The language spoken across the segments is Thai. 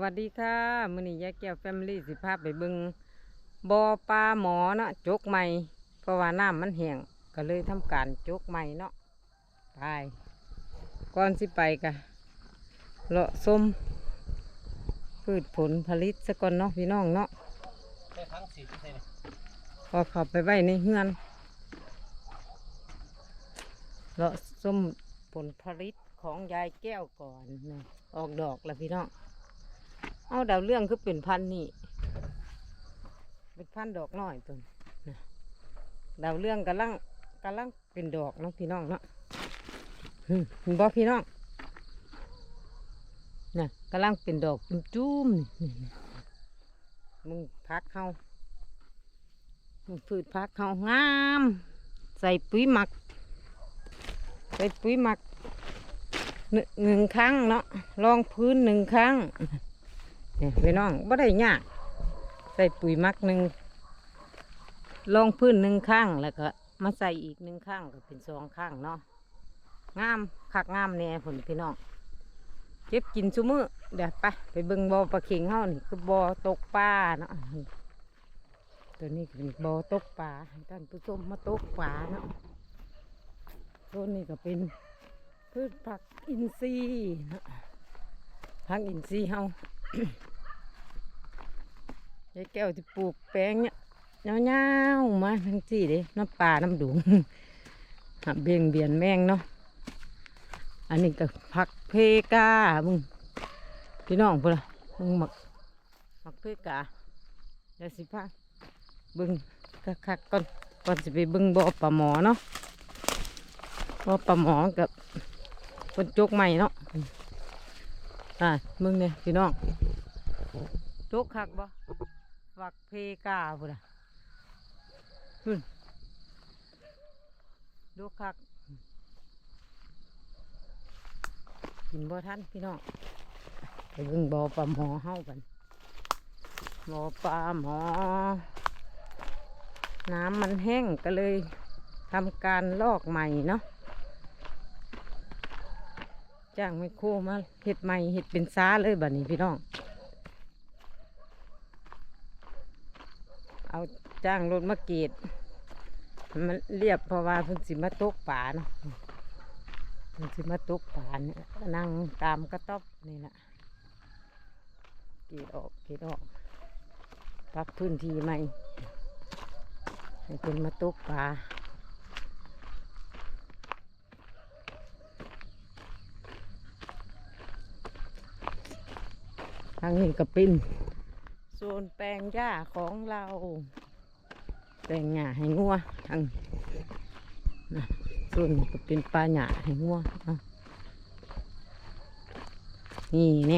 วัสดีค่ะมือนี้ยายแก้วแฟมิลี่สิพาพไปบิงบ่อปลาหมอเนาะจกใหม่เพราะว่าน้ำมันแห้งก็เลยทำการจกใหม่เนาะไปก่อนสิไปกะเลาะส้มพืชผลผลิตซะก่อนเนาะพี่น้องเนาะใช้ทั้งสีใช่ไหมพอข้าไปไว้ในเฮือนเลาะส้มผลผลิตของยายแก้วก่อนนะออกดอกแล้วพี่น้อง เอาดาวเรื่องคือเป็นพันนี่เป็นพันดอกน้อยตัวนดาวเรื่องกำลังกำลังเป็นดอกเนาะพี่น้องเนาะมเห็นบ่พี่น้องน่ะกำลังเป็นดอกจุ้มๆมึงพักเขามึงพืชพักเขางาม ใส่ปุ๋ยหมัก ใส่ปุ๋ยหมักหนึ่งครั้งเนาะรองพื้นหนึ่งครั้ง นี่พี่น้องบ่ได้ยาก ใส่ปุ๋ยมักหนึ่งลงพื้นหนึ่งข้างแล้วก็มาใส่อีกหนึ่งข้างก็เป็นสองข้างเนาะงามคักงามแน่ผลพี่น้องเก็บกินซุมือเดี๋ยวไปไปเบิ่งบอปลาเข็งเฮานี่คือบอตกปลาเนาะตัวนี้เป็นบอตกปลาท่านผู้ชมมาตกปลาเนาะตัวนี้ก็เป็นพืชผักอินทรีย์ผักอินทรีย์เฮา ยายแก้วที่ปลูกแปลงเนี่ยเงาๆมาทั้งสี่เด้น้ำปลาน้ำดุงหับเบียงเบียนแมงเนาะอันนี้ก็ผักเพกามึงพี่น้องพุ่นละมึงหมักหมักเพกาเดี๋ยวสิพาเบึงคักๆก่อนก่อนสิไปบึงบ่อปลาหมอเนาะบ่อปลาหมอกับคนจกใหม่เนาะ อ่ามึงเนี่ยพี่น้องจกคักบ่วักเพกาพุ่นน่ะพุ่นดูคักกินบ่ทันพี่น้องไปเบิ่งบ่อปลาหมอเฮากันบ่อปลาหมอ น้ำมันแห้งก็เลยทำการลอกใหม่เนาะ จ้างไมโครมาเห็ดใหม่เห็ดเป็นซ้าเลยบัดนี้พี่น้อง เอาจ้างรถมาเกตมันเรียบเพราะว่าพิ่นสิมาตกป่าเนาะพิ่นสิมาตกป่าเนี่ยนั่งตามกระต๊อบนี่แหละเกตออกเกตออกปรับพื้นที่ใหม่ให้เพิ่นมาตกป่า ทางนี้ก็เป็นโซนแปลงหญ้าของเรา แปลงหญ้าให้งัวทางนะโซนนี้ก็เป็นปลาหญ้าให้งัวนี่ไง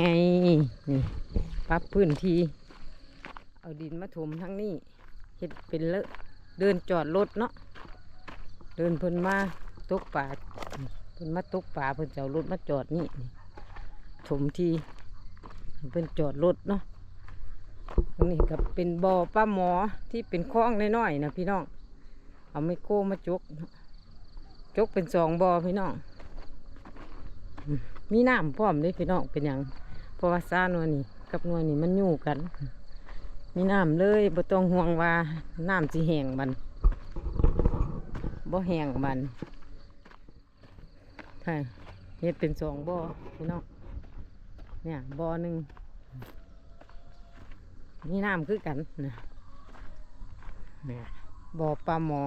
นี่ปรับพื้นที่เอาดินมาถมทั้งนี้เห็ดเป็นเลอะเดินจอดรถเนาะเดินเพิ่นมาตกป่าเพิ่นมาตกป่าเพิ่นจะเอารถมาจอดนี่นี่ถมที่ เพิ่นจอดรถเนาะตรงนี้ก็เป็นบ่อป้าหมอที่เป็นคลองน้อยๆนะพี่น้อง เอาไมโครมาจกเนาะจกเป็นสองบ่อพี่น้อง มีน้ำพร้อมเลยพี่น้องเป็นอย่างเพราะว่าซาหนวลนี่กับหนวลนี่มันอยู่กัน มีน้ำเลยบ่ต้องห่วงว่าน้ำสิแห้งมันบ่แห้งมันใช่เฮ็ดเป็นสองบ่อพี่น้อง เนี่ยบ่อหนึ่งนี่น้ำคือกันนะเนี่ยบ่อปลาหมอ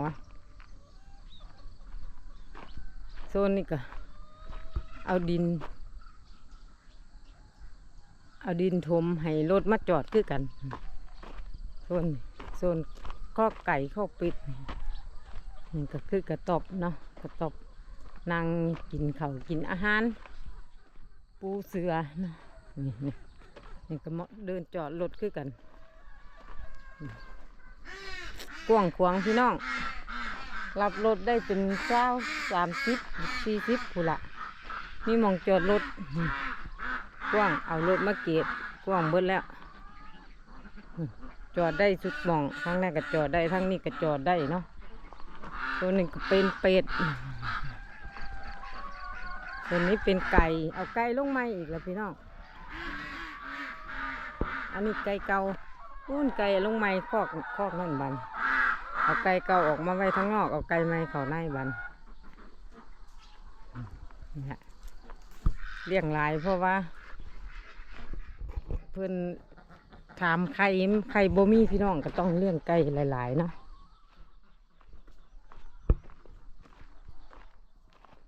โซนนี้ก็เอาดิน เอาดินถมให้รถมาจอดคือกันโซนนี้โซนข้อไก่ข้อปิดนี่ก็คือกระตอบเนาะกระตอบนั่งกินข้าวกินอาหาร ปูเสือเนาะ นี่นี่นี่ก็มาเดินจอดรถคือกันกว้างขวางพี่น้อง รับรถได้เป็นเจ้าสามสิบสี่สิบผู้ละมีหมองจอดรถกว้างเอารถมาเกตกว้างเบิดแล้ว จอดได้สุดมองทั้งนั้นก็จอดได้ทั้งนี้ก็จอดได้เนาะตัวหนี้ก็เป็นเป็ดตัวนี้เป็นไก่ เอาไก่ลงมาอีกแล้วพี่น้อง อันนี้ไก่เก่าอุ้นไก่ลงไม้คอกคอกนั่นบันเอาไก่เก่าออกมาไว้ข้งนอกเอาไก่ไม้เขาในบันนี่ฮะเลี้ยงหลายเพราะว่า เพื่อนถามใครใครบ่มีพี่น้องก็ต้องเลี้ยงไก่หลายๆนาะ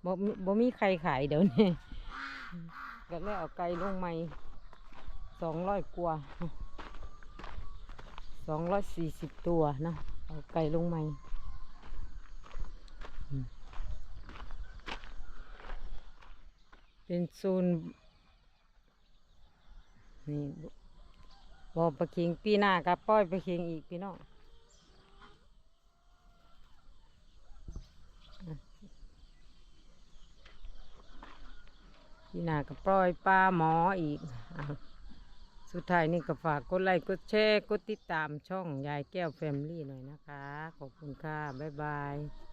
บ่มีบ่มีใครขายเดี๋ยวนี้ก็เลยเอาไก่ลงใหม่ สองร้อยกว่าสองร้อยสี่สิบตัวนะเอาไก่ลงใหม่เป็นโซนนี่บอประเคิงปีหน้าก็ปล่อยประเคิงอีกพี่น้องอะปีหน้าก็ปล่อยปลาหมออีกอ สุดท้ายนี่ก็ฝากกดไลค์กดแชร์กดติดตามช่องยายแก้วแฟมลี่หน่อยนะคะ ขอบคุณค่ะ บ๊ายบาย